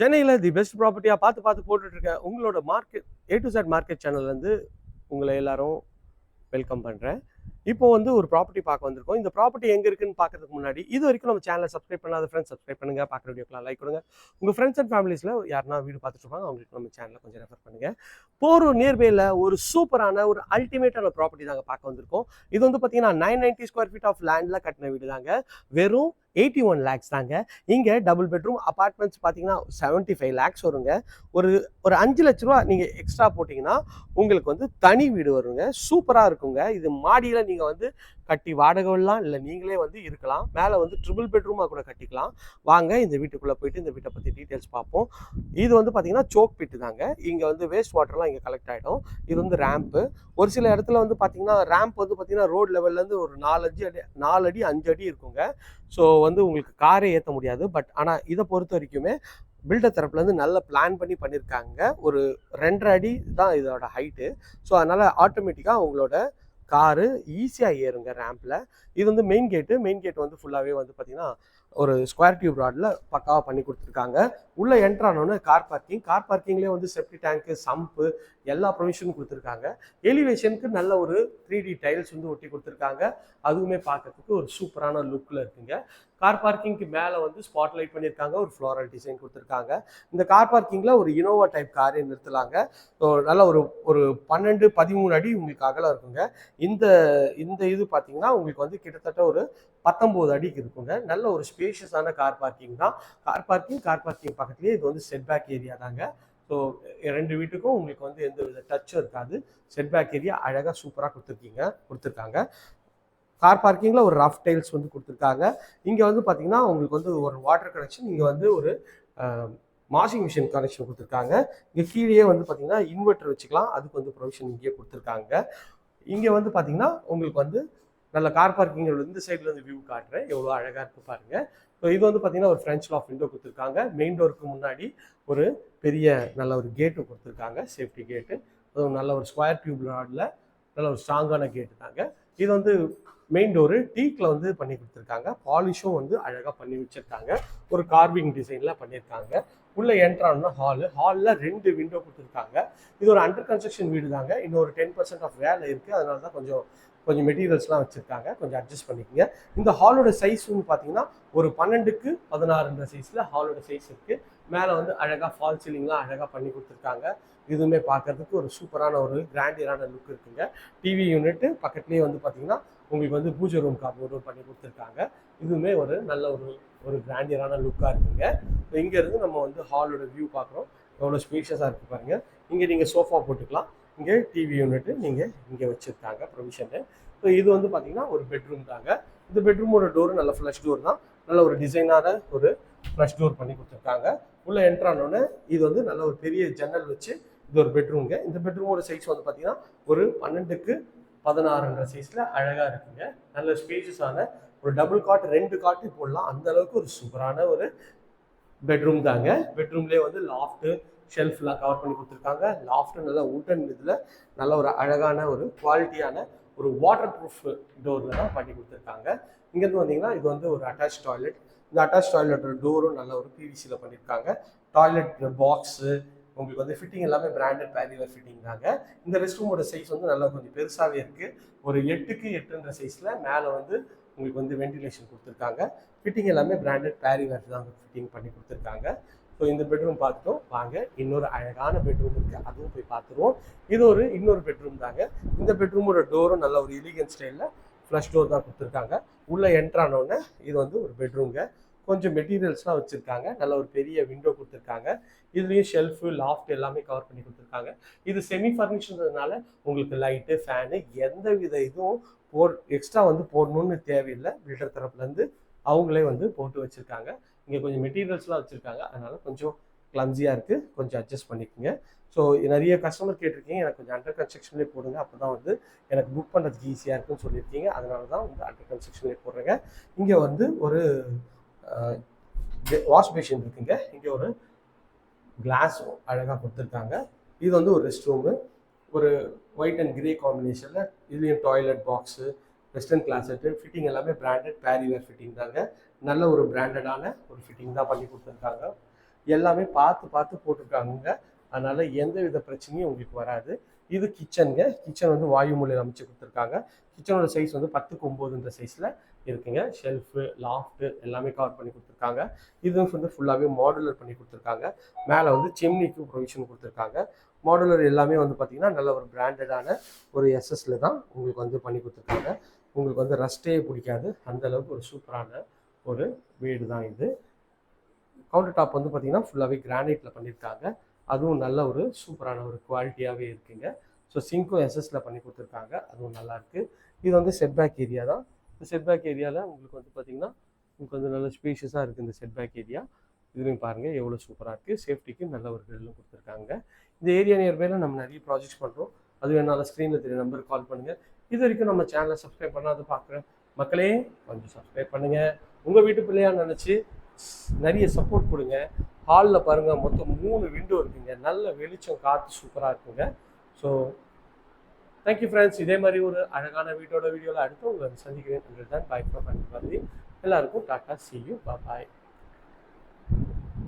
சென்னையில் the best ப்ராப்பர்ட்டியாக பார்த்து பார்த்து போட்டுட்டு உங்களோட market A to Z market சேனல்லேருந்து உங்களை எல்லாரும் வெல்கம் பண்ணுறேன் இப்போ வந்து ஒரு ப்ராப்பர்ட்டி பார்க்க வந்திருக்கோம். இந்த ப்ராப்பர்ட்டி எங்கே இருக்குன்னு பார்க்கறதுக்கு முன்னாடி இது வரைக்கும் நம்ம சேனலை சப்ஸ்கிரைப் பண்ணாத ஃப்ரெண்ட்ஸ் சப்ஸ்கிரைப் பண்ணுங்க. பார்க்குற வீடியோக்கெலாம் லைக் கொடுங்க. உங்கள் ஃப்ரெண்ட்ஸ் அண்ட் ஃபேமிலிஸில் யாருனா வீடு பார்த்துட்டு இருப்பாங்க அவங்களுக்கு நம்ம சேனலை கொஞ்சம் ரெஃபர் பண்ணுங்க. போரூர் நியர்பையில் ஒரு சூப்பரான ஒரு அல்டிமேட்டான ப்ராப்பர்ட்டி தாங்க பார்க்க வந்திருக்கோம். இது வந்து பார்த்தீங்கன்னா nine ninety square feet of லேண்டில் கட்டின வீடு தாங்க. வெறும் எயிட்டி ஒன் லேக்ஸ் தாங்க. இங்கே டபுள் பெட்ரூம் அப்பார்ட்மெண்ட்ஸ் பார்த்தீங்கன்னா செவன்ட்டி ஃபைவ் லேக்ஸ் வருங்க. ஒரு ஒரு அஞ்சு லட்ச ரூபா நீங்கள் எக்ஸ்ட்ரா போட்டிங்கன்னா உங்களுக்கு வந்து தனி வீடு வருங்க. சூப்பராக இருக்குங்க. இது மாடியில் நீங்கள் வந்து கட்டி வாடகைலாம் இல்லை நீங்களே வந்து இருக்கலாம். மேலே வந்து ட்ரிபிள் பெட்ரூமாக கூட கட்டிக்கலாம். வாங்க இந்த வீட்டுக்குள்ளே போயிட்டு இந்த வீட்டை பற்றி டீட்டெயில்ஸ் பார்ப்போம். இது வந்து பார்த்தீங்கன்னா சோக் பிட்டு தாங்க. இங்கே வந்து வேஸ்ட் வாட்டர்லாம் இங்கே கலெக்ட் ஆகிடும் இது வந்து ரேம்ப்பு ஒரு சில இடத்துல வந்து பார்த்தீங்கன்னா ரேம்ப் வந்து பார்த்தீங்கன்னா ரோட் லெவல்லேருந்து ஒரு நாலஞ்சு அடி நாலு அடி அஞ்சு அடி இருக்குங்க. ஸோ வந்து உங்களுக்கு காரே ஏற்ற முடியாது. பட் ஆனால் இதை பொறுத்த வரைக்குமே பில்டர் தரப்புலேருந்து நல்ல பிளான் பண்ணி பண்ணியிருக்காங்க ஒரு ரெண்டரை அடி தான் இதோட ஹைட்டு ஸோ அதனால் ஆட்டோமேட்டிக்காக உங்களோட காரு ஈஸியாக ஏறுங்க ரேம்பில் இது வந்து மெயின் கேட்டு மெயின் கேட் வந்து ஃபுல்லாகவே வந்து பார்த்திங்கன்னா ஒரு ஸ்கொயர் டியூப் ராடில் பக்காவாக பண்ணி கொடுத்துருக்காங்க. உள்ளே என்ட்ரானோன்னு கார் பார்க்கிங் கார் பார்க்கிங்லேயே வந்து செப்டி டேங்க்கு சம்ப்பு எல்லா ப்ரொவிஷனும் கொடுத்துருக்காங்க. எலிவேஷனுக்கு நல்ல ஒரு த்ரீ டி டைல்ஸ் வந்து ஒட்டி கொடுத்துருக்காங்க. அதுவுமே பார்க்கறதுக்கு ஒரு சூப்பரான லுக்கில் இருக்குங்க. கார் பார்க்கிங்க்கு மேலே வந்து ஸ்பாட் லைட் பண்ணியிருக்காங்க. ஒரு ஃப்ளோரல் டிசைன் கொடுத்துருக்காங்க. இந்த கார் பார்க்கிங்கில் ஒரு இனோவா டைப் காரே நிறுத்தலாங்க. நல்ல ஒரு ஒரு பன்னெண்டு பதிமூணு அடி உங்களுக்கு அகலம் இருக்குங்க. இந்த இந்த இது பார்த்தீங்கன்னா உங்களுக்கு வந்து கிட்டத்தட்ட ஒரு பத்தொம்போது அடிக்கு இருக்குங்க. நல்ல ஒரு ஸ்பேஷியஸான கார் பார்க்கிங் தான். கார் பார்க்கிங் கார் பார்க்கிங் பக்கத்துலேயே இது வந்து செட்பேக் ஏரியா தாங்க. ஸோ ரெண்டு வீட்டுக்கும் உங்களுக்கு வந்து எந்த வித டச்சும் இருக்காது. செட்பேக் ஏரியா அழகாக சூப்பராக கொடுத்துருக்கீங்க கொடுத்துருக்காங்க. கார் பார்க்கிங்கில் ஒரு ரஃப் டைல்ஸ் வந்து கொடுத்துருக்காங்க. இங்கே வந்து பார்த்தீங்கன்னா உங்களுக்கு வந்து ஒரு வாட்டர் கனெக்ஷன் இங்கே வந்து ஒரு வாஷிங் மிஷின் கனெக்ஷன் கொடுத்துருக்காங்க. இங்கே கீழே வந்து பார்த்தீங்கன்னா இன்வெர்ட்டர் வச்சுக்கலாம். அதுக்கு வந்து ப்ரொவிஷன் இங்கேயே கொடுத்துருக்காங்க. இங்கே வந்து பார்த்தீங்கன்னா உங்களுக்கு வந்து நல்ல கார் பார்க்கிங் இந்த சைடில் வியூ காட்டுறேன். எவ்வளோ அழகாக இருக்குது பாருங்கள் ஸோ இது வந்து பார்த்தீங்கன்னா ஒரு ஃப்ரெஞ்ச் லாஃப் விண்டோ கொடுத்துருக்காங்க. மெயின் டோருக்கு முன்னாடி ஒரு பெரிய நல்ல ஒரு கேட்டு கொடுத்துருக்காங்க. சேஃப்டி கேட்டு அதுவும் நல்ல ஒரு ஸ்கொயர் டியூப் ராடில் நல்ல ஒரு ஸ்ட்ராங்கான கேட்டு தாங்க. இது வந்து மெயின் டோரு டீக்கில் வந்து பண்ணி கொடுத்துருக்காங்க. பாலிஷும் வந்து அழகாக பண்ணி வச்சுருக்காங்க. ஒரு கார்விங் டிசைனில் பண்ணியிருக்காங்க உள்ளே என்ட்ரானா ஹாலு ஹாலில் ரெண்டு விண்டோ கொடுத்துருக்காங்க. இது ஒரு அண்டர் கன்ஸ்ட்ரக்ஷன் வீடு தாங்க இன்னொரு டென் பர்சன்ட் ஆஃப் வேலை இருக்குது அதனால தான் கொஞ்சம் கொஞ்சம் மெட்டீரியல்ஸ்லாம் வச்சுருக்காங்க. கொஞ்சம் அட்ஜஸ்ட் பண்ணிக்கோங்க. இந்த ஹாலோட சைஸ் வந்து பார்த்தீங்கன்னா ஒரு பன்னெண்டுக்கு பதினாறுன்ற சைஸில் ஹாலோட சைஸ் இருக்குது மேலே வந்து அழகாக ஃபால் சீலிங்லாம் அழகாக பண்ணி கொடுத்துருக்காங்க. இதுவுமே பார்க்கறதுக்கு ஒரு சூப்பரான ஒரு கிராண்டியரான லுக் இருக்குங்க. டிவி யூனிட்டு பக்கத்துலேயே வந்து பார்த்தீங்கன்னா உங்களுக்கு வந்து பூஜை ரூம் கார்போர்டும் பண்ணி கொடுத்துருக்காங்க. இதுவுமே ஒரு நல்ல ஒரு ஒரு கிராண்டியரான லுக்காக இருக்குங்க. இங்கேருந்து நம்ம வந்து ஹாலோட வியூ பார்க்குறோம் எவ்வளோ ஸ்பீஷியஸாக இருக்குது பாருங்க. இங்கே நீங்கள் சோஃபா போட்டுக்கலாம். இங்கே டிவி யூனிட்டு நீங்கள் இங்கே வச்சுருக்காங்க ப்ரொவிஷனு ஸோ இது வந்து பார்த்தீங்கன்னா ஒரு பெட்ரூம் தாங்க. இந்த பெட்ரூமோட டோரு நல்ல ஃப்ளஷ் டோர் தான். நல்ல ஒரு டிசைனான ஒரு ஃப்ளஷ் டோர் பண்ணி கொடுத்துருக்காங்க. உள்ளே என்ட்ரானோடனே இது வந்து நல்ல ஒரு பெரிய ஜன்னல் வச்சு இது ஒரு பெட்ரூம்ங்க இந்த பெட்ரூமோட சைஸ் வந்து பார்த்தீங்கன்னா ஒரு பன்னெண்டுக்கு பதினாறுன்ற சைஸில் அழகாக இருக்குங்க. நல்ல ஸ்பேசஸான ஒரு டபுள் காட் ரெண்டு காட்டு போடலாம். அந்த அளவுக்கு ஒரு சூப்பரான ஒரு பெட்ரூம் தாங்க. பெட்ரூம்லேயே வந்து லாஃப்ட்டு ஷெல்ஃப்லாம் கவர் பண்ணி கொடுத்துருக்காங்க. லாஃப்ட்டு நல்லா உட்டன் இதில் நல்ல ஒரு அழகான ஒரு குவாலிட்டியான ஒரு வாட்டர் ப்ரூஃப் டோரில் தான் பண்ணி கொடுத்துருக்காங்க. இங்கேருந்து வந்தீங்கன்னா இது வந்து ஒரு அட்டாச் டாய்லெட் இந்த அட்டாச் டாய்லெட்டோட டோரும் நல்ல ஒரு பிவிசியில் பண்ணியிருக்காங்க டாய்லெட் பாக்ஸு உங்களுக்கு வந்து ஃபிட்டிங் எல்லாமே பிராண்டட் பேரியர் ஃபிட்டிங் தாங்க. இந்த ரெஸ்ட் ரூமோட சைஸ் வந்து நல்லா கொஞ்சம் பெருசாகவே இருக்குது ஒரு எட்டுக்கு எட்டுன்ற சைஸில் மேலே வந்து உங்களுக்கு வந்து வென்டிலேஷன் கொடுத்துருக்காங்க. ஃபிட்டிங் எல்லாமே பிராண்டட் பேரிவேர் தான் ஃபிட்டிங் பண்ணி கொடுத்துருக்காங்க. ஸோ இந்த பெட்ரூம் பார்த்துட்டோம். வாங்க இன்னொரு அழகான பெட்ரூம் இருக்குது அதுவும் போய் பார்த்துருவோம். இது ஒரு இன்னொரு பெட்ரூம் தாங்க. இந்த பெட்ரூமோட டோரும் நல்ல ஒரு எலிகன் ஸ்டைலில் ஃப்ளஷ் டோர் தான் கொடுத்துருக்காங்க. உள்ளே என்ட்ரானோடனே இது வந்து ஒரு பெட்ரூம்ங்க கொஞ்சம் மெட்டீரியல்ஸ்லாம் வச்சுருக்காங்க. நல்ல ஒரு பெரிய விண்டோ கொடுத்துருக்காங்க. இதுலேயும் ஷெல்ஃபு லாஃப்ட் எல்லாமே கவர் பண்ணி கொடுத்துருக்காங்க. இது செமி ஃபர்னிச்சர்ன்றதுனால உங்களுக்கு லைட்டு ஃபேனு எந்த வித இதுவும் போ எக்ஸ்ட்ரா வந்து போடணும்னு தேவையில்லை. பில்டர் தரப்புலேருந்து அவங்களே வந்து போட்டு வச்சுருக்காங்க. இங்கே கொஞ்சம் மெட்டீரியல்ஸ்லாம் வச்சுருக்காங்க. அதனால் கொஞ்சம் கிளம்ஸியாக இருக்குது கொஞ்சம் அட்ஜஸ்ட் பண்ணிக்கோங்க. ஸோ நிறைய கஸ்டமர் கேட்டிருக்கீங்க. எனக்கு கொஞ்சம் அண்டர் கன்ஸ்ட்ரக்ஷன்லேயே போடுங்க. அப்போ தான் வந்து எனக்கு புக் பண்ணுறதுக்கு ஈஸியாக இருக்குன்னு சொல்லியிருக்கீங்க. அதனால தான் வந்து அண்டர் கன்ஸ்ட்ரக்ஷன்லேயே போடுறேங்க. இங்கே வந்து ஒரு வாஷ் மிஷின் இருக்குங்க. இங்கே ஒரு கிளாஸ் அழகாக கொடுத்துருக்காங்க. இது வந்து ஒரு ரெஸ்ட் ரூமு ஒரு ஒயிட் அண்ட் கிரே காம்பினேஷனில் இதுலேயும் toilet box western closet fitting எல்லாமே பிராண்டட் பேரிவேர் ஃபிட்டிங் தாங்க. நல்ல ஒரு பிராண்டடான ஒரு ஃபிட்டிங் தான் பண்ணி கொடுத்துருக்காங்க. எல்லாமே பார்த்து பார்த்து போட்டிருக்காங்க அதனால் எந்த வித பிரச்சனையும் உங்களுக்கு வராது. இது கிச்சனுங்க கிச்சன் வந்து வாயு மூலையில் அமைச்சு கொடுத்துருக்காங்க. கிச்சனோட சைஸ் வந்து பத்துக்கு ஒம்போதுன்ற சைஸில் இருக்குங்க. ஷெல்ஃபு லாஃப்ட்டு எல்லாமே கவர் பண்ணி கொடுத்துருக்காங்க. இதுவும் வந்து ஃபுல்லாகவே மாடுலர் பண்ணி கொடுத்துருக்காங்க. மேலே வந்து சிம்னிக்கு ப்ரொவிஷன் கொடுத்துருக்காங்க. மாடுலர் எல்லாமே வந்து பார்த்திங்கன்னா நல்ல ஒரு பிராண்டடான ஒரு எஸ்எஸ்ல தான் உங்களுக்கு வந்து பண்ணி கொடுத்துருக்காங்க. உங்களுக்கு வந்து ரஸ்ட்டே பிடிக்காது. அந்தளவுக்கு ஒரு சூப்பரான ஒரு வீடு தான் இது. கவுண்டர் டாப் வந்து பார்த்திங்கன்னா ஃபுல்லாகவே கிரானைட்டில் பண்ணியிருக்காங்க அதுவும் நல்ல ஒரு சூப்பரான ஒரு குவாலிட்டியாகவே இருக்குங்க. ஸோ சிங்கும் எஸ்எஸில் பண்ணி கொடுத்துருக்காங்க. அதுவும் நல்லாயிருக்கு இது வந்து செட்பேக் ஏரியா தான். இந்த செட்பேக் ஏரியாவில் உங்களுக்கு வந்து பார்த்திங்கன்னா உங்களுக்கு வந்து நல்ல ஸ்பீஷியஸாக இருக்குது இந்த செட்பேக் ஏரியா இதுலையும் பாருங்கள் எவ்வளோ சூப்பராக இருக்குது சேஃப்டிக்கு நல்ல ஒரு கிரில்லும் கொடுத்துருக்காங்க. இந்த ஏரியா நியர்பையில் நம்ம நிறைய ப்ராஜெக்ட்ஸ் பண்ணுறோம் அது வேணாலும் ஸ்க்ரீனில் தெரிய நம்பருக்கு கால் பண்ணுங்கள் இது வரைக்கும் நம்ம சேனலை சப்ஸ்கிரைப் பண்ணாத பார்க்குறேன் மக்களே கொஞ்சம் சப்ஸ்கிரைப் பண்ணுங்கள் உங்கள் வீட்டு பிள்ளையாக நினச்சி நிறைய சப்போர்ட் கொடுங்க. ஹாலில் பாருங்கள் மொத்தம் மூணு விண்டோ இருக்குங்க. நல்ல வெளிச்சம் காற்று சூப்பராக இருக்குங்க. ஸோ தேங்க்யூ ஃப்ரெண்ட்ஸ் இதே மாதிரி ஒரு அழகான வீட்டோட வீடியோவில் அடுத்து உங்களை சந்திக்கிறேன். தான் பாய் ஃப்ரம் எல்லாருக்கும் டாட்டா சி யூ பாய்